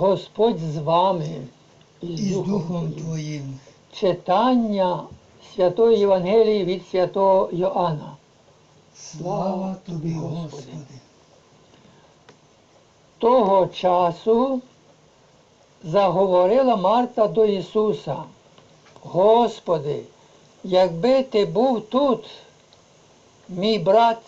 Господь з вами і з Духом. Твоїм. Читання Святої Євангелії від святого Йоанна. Слава Тобі, Господи. Того часу заговорила Марта до Ісуса. Господи, якби ти був тут, мій брат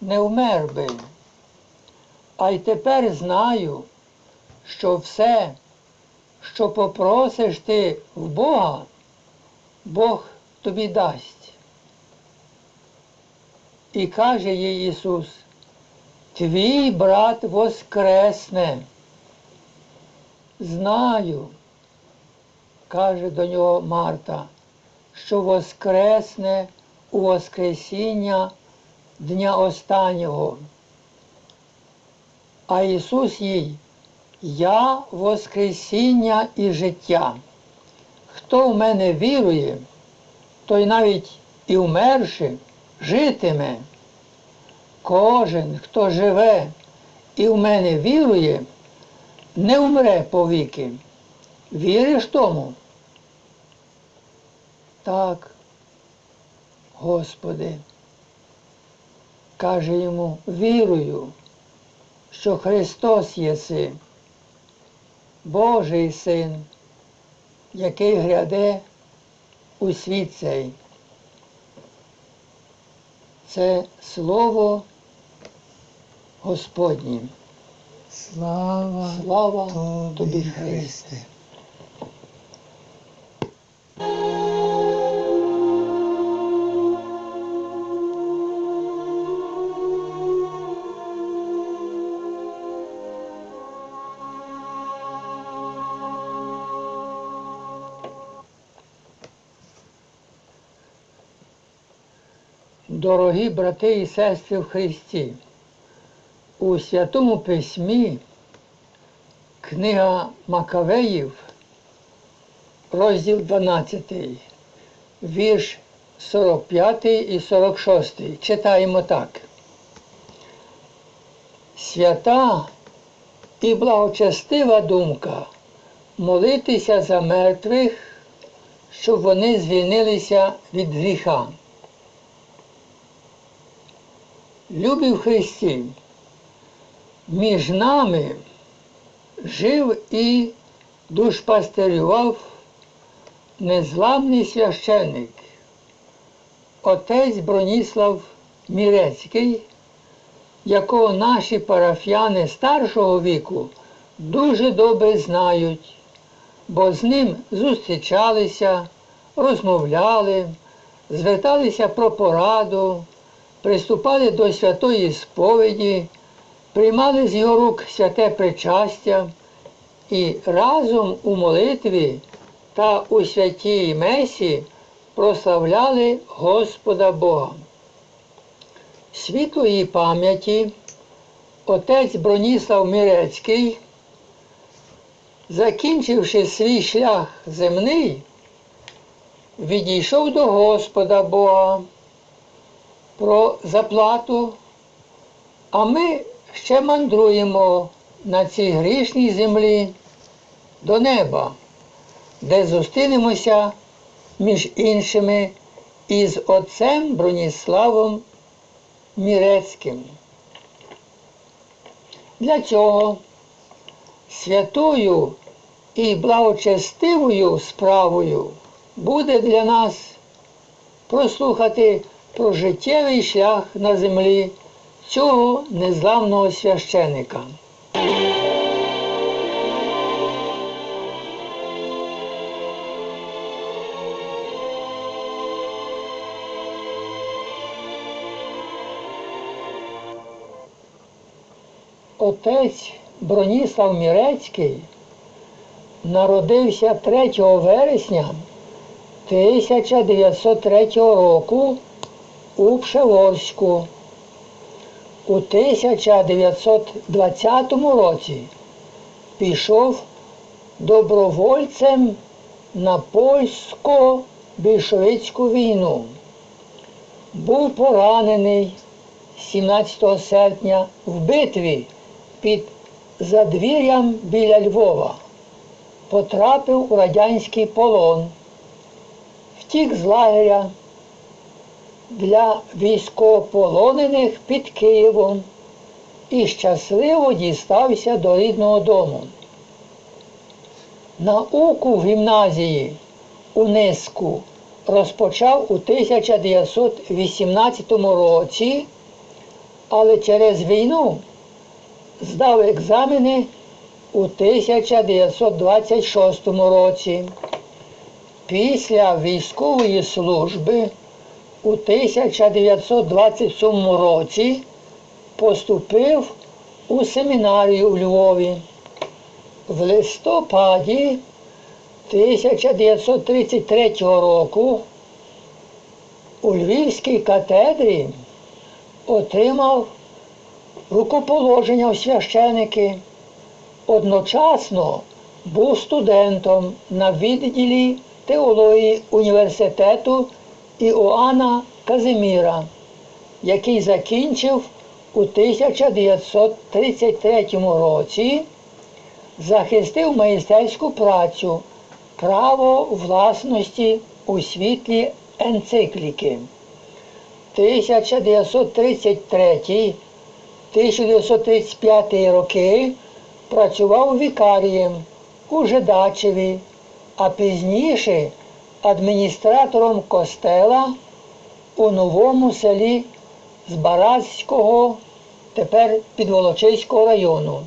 не вмер би. А й тепер знаю, що все, що попросиш ти в Бога, Бог тобі дасть. І каже їй Ісус, Твій брат воскресне. Знаю, каже до нього Марта, що воскресне у Воскресіння дня останнього. А Ісус їй, Я Воскресіння і життя. Хто в мене вірує, той навіть і вмерши, житиме. Кожен, хто живе і в мене вірує, не вмре повіки. Віриш тому? Так, Господи, каже йому, вірую, що Христос єси, Божий Син, який гряде у світ цей. Це слово Господнє. Слава Слава Тобі, тобі, Христе. Дорогі брати і сестри в Христі, у Святому Письмі книга Макавеїв, розділ 12, вірш 45 і 46. Читаємо так. Свята і благочестива думка молитися за мертвих, щоб вони звільнилися від гріха. Любі в між нами жив і душпастерював незламний священик, отець Броніслав Мірецький, якого наші парафіяни старшого віку дуже добре знають, бо з ним зустрічалися, розмовляли, зверталися про пораду, приступали до святої сповіді, приймали з його рук святе причастя і разом у молитві та у святій Месі прославляли Господа Бога. Світлої пам'яті отець Броніслав Мірецький, закінчивши свій шлях земний, відійшов до Господа Бога про заплату, а ми ще мандруємо на цій грішній землі до неба, де зустрінемося між іншими із отцем Броніславом Мірецьким. Для цього святою і благочестивою справою буде для нас прослухати про життєвий шлях на землі цього незламного священика. Отець Броніслав Мірецький народився 3 вересня 1903 року у Пшеворську. У 1920 році пішов добровольцем на польсько-більшовицьку війну. Був поранений 17 серпня в битві під за двір'ям біля Львова. Потрапив у радянський полон, втік з лагеря для військовополонених під Києвом і щасливо дістався до рідного дому. Науку в гімназії у Ниску розпочав у 1918 році, але через війну здав екзамени у 1926 році. Після військової служби у 1927 році поступив у семінарію у Львові. В листопаді 1933 року у Львівській катедрі отримав рукоположення у священики. Одночасно був студентом на відділі теології університету Іоанна Казиміра, який закінчив у 1933 році, захистив майстерську працю Право власності у світлі енцикліки. 1933-1935 роки працював вікарієм у Жидачеві, а пізніше адміністратором костела у новому селі Збаразького, тепер Підволочиського району.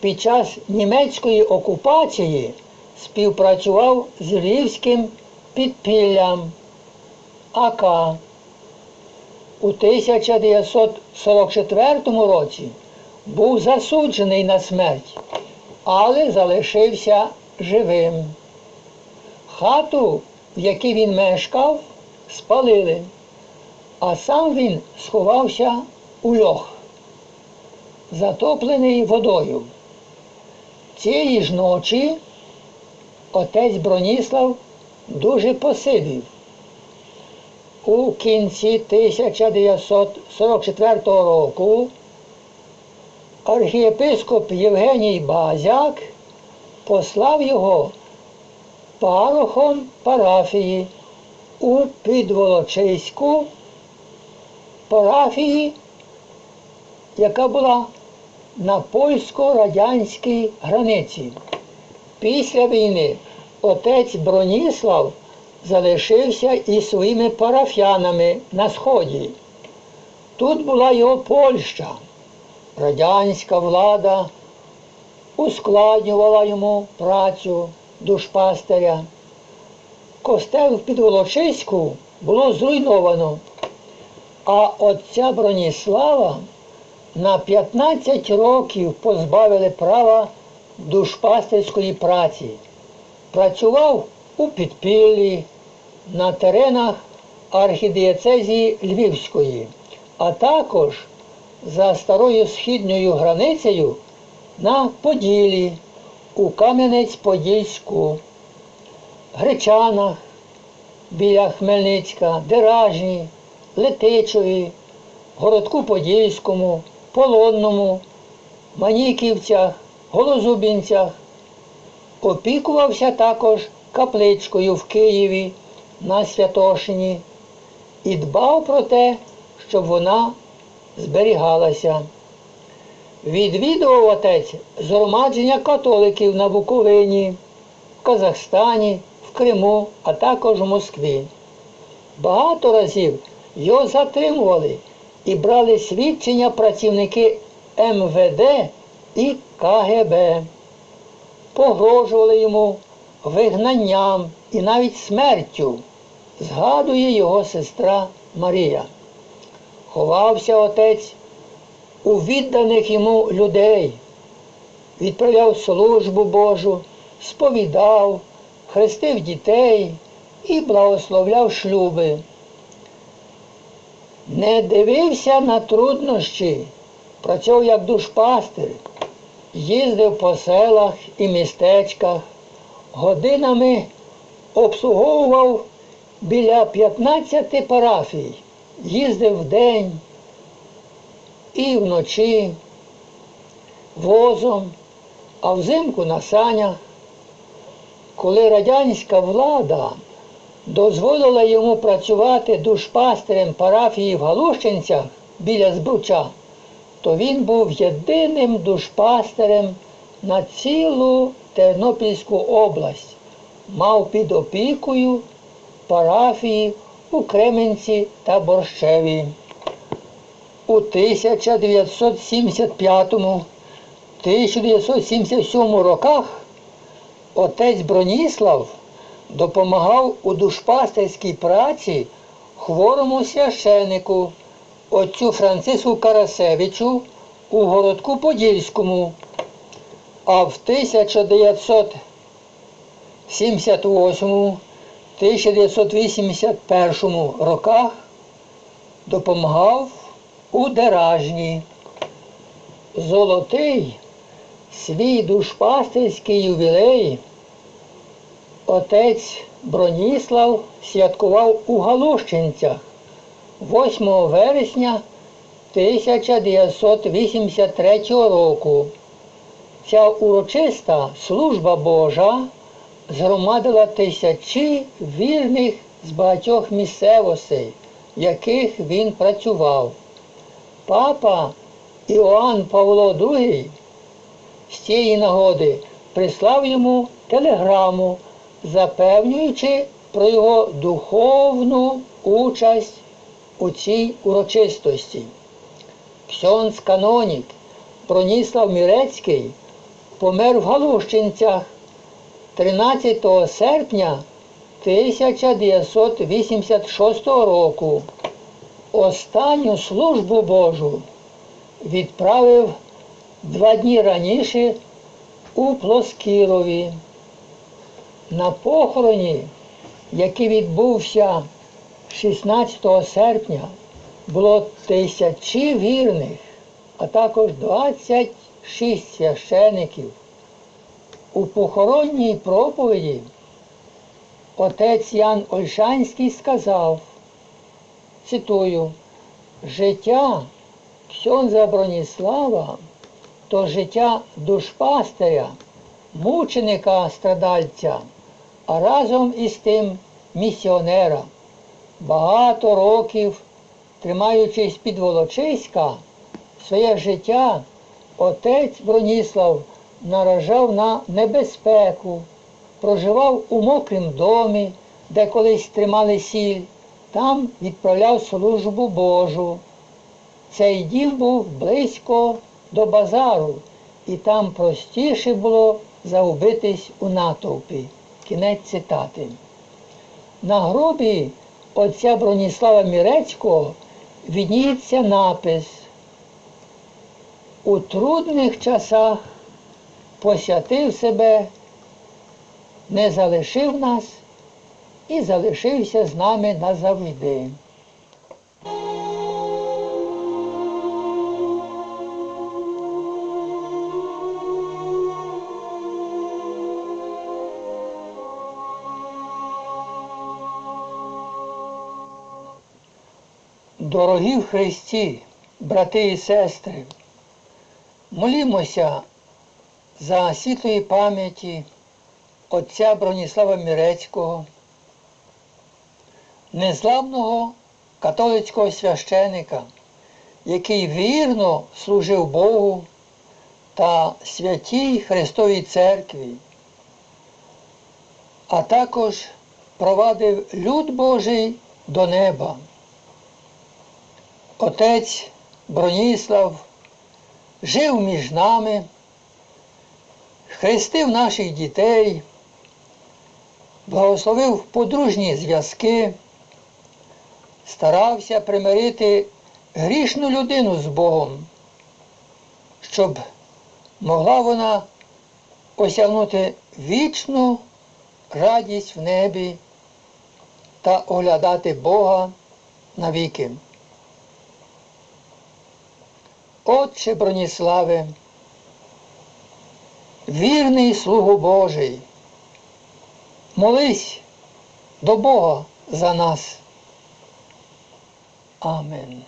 Під час німецької окупації співпрацював з Львівським підпіллям АК. У 1944 році був засуджений на смерть, але залишився живим. Хату, в якій він мешкав, спалили, а сам він сховався у льох, затоплений водою. Цієї ж ночі отець Броніслав дуже посивів. У кінці 1944 року архієпископ Євгеній Базяк послав його парохом парафії у Підволочиську парафії, яка була на польсько-радянській границі. Після війни отець Броніслав залишився із своїми парафіянами на Сході. Тут була його Польща. Радянська влада ускладнювала йому працю душпастиря. Костел в Підволочиську було зруйновано, а отця Броніслава на 15 років позбавили права душпастерської праці. Працював у підпіллі на теренах архідієцезії Львівської, а також за старою східньою границею на Поділі у Кам'янець-Подільську, Гречанах біля Хмельницька, Деражні, Летичові, Городку Подільському, Полонному, Маніківцях, Голозубінцях. Опікувався також капличкою в Києві на Святошині і дбав про те, щоб вона зберігалася. Відвідував отець згромадження католиків на Буковині, в Казахстані, в Криму, а також в Москві. Багато разів його затримували і брали свідчення працівники МВД і КГБ. Погрожували йому вигнанням і навіть смертю, згадує його сестра Марія. Ховався отець у відданих йому людей, відправляв службу Божу, сповідав, хрестив дітей і благословляв шлюби. Не дивився на труднощі, працював як душпастир, їздив по селах і містечках, годинами обслуговував біля 15 парафій, їздив вдень і вночі. возом, а взимку на санях. Коли радянська влада дозволила йому працювати душпастерем парафії в Галущинцях біля Збруча, то він був єдиним душпастерем на цілу Тернопільську область, мав під опікою парафії у Кременці та Борщеві. У 1975-1977 роках отець Броніслав допомагав у душпастерській праці хворому священику, отцю Франциску Карасевичу у городку Подільському. А в 1978-1981 роках допомагав у Деражні. Золотий свій душпастерський ювілей отець Броніслав святкував у Галущинцях 8 вересня 1983 року. Ця урочиста служба Божа згромадила тисячі вірних з багатьох місцевостей, в яких він працював. Папа Іоанн Павло II з цієї нагоди прислав йому телеграму, запевнюючи про його духовну участь у цій урочистості. Ксьонс Канонік Проніслав Мірецький помер в Галущинцях 13 серпня 1986 року. Останню службу Божу відправив два дні раніше у Плоскірові. На похороні, який відбувся 16 серпня, було тисячі вірних, а також 26 священиків. У похоронній проповіді отець Ян Ольшанський сказав, цитую, життя Ксьонза Броніслава то життя душпастиря, мученика страдальця, а разом із тим місіонера. Багато років, тримаючись під Волочиська, своє життя отець Броніслав наражав на небезпеку, проживав у мокрім домі, де колись тримали сіль, там відправляв службу Божу. Цей дім був близько до базару, і там простіше було загубитись у натовпі. Кінець цитати. На гробі отця Броніслава Мірецького відніється напис. У трудних часах посвятив себе, не залишив нас і залишився з нами назавжди. Дорогі в Христі, брати і сестри, молімося за світлої пам'яті отця Броніслава Мірецького, незламного католицького священика, який вірно служив Богу та святій Христовій Церкві, а також провадив люд Божий до неба. Отець Броніслав жив між нами, хрестив наших дітей, благословив подружні зв'язки, старався примирити грішну людину з Богом, щоб могла вона осягнути вічну радість в небі та оглядати Бога навіки. Отче Броніславе, вірний слугу Божий, молись до Бога за нас. Amen.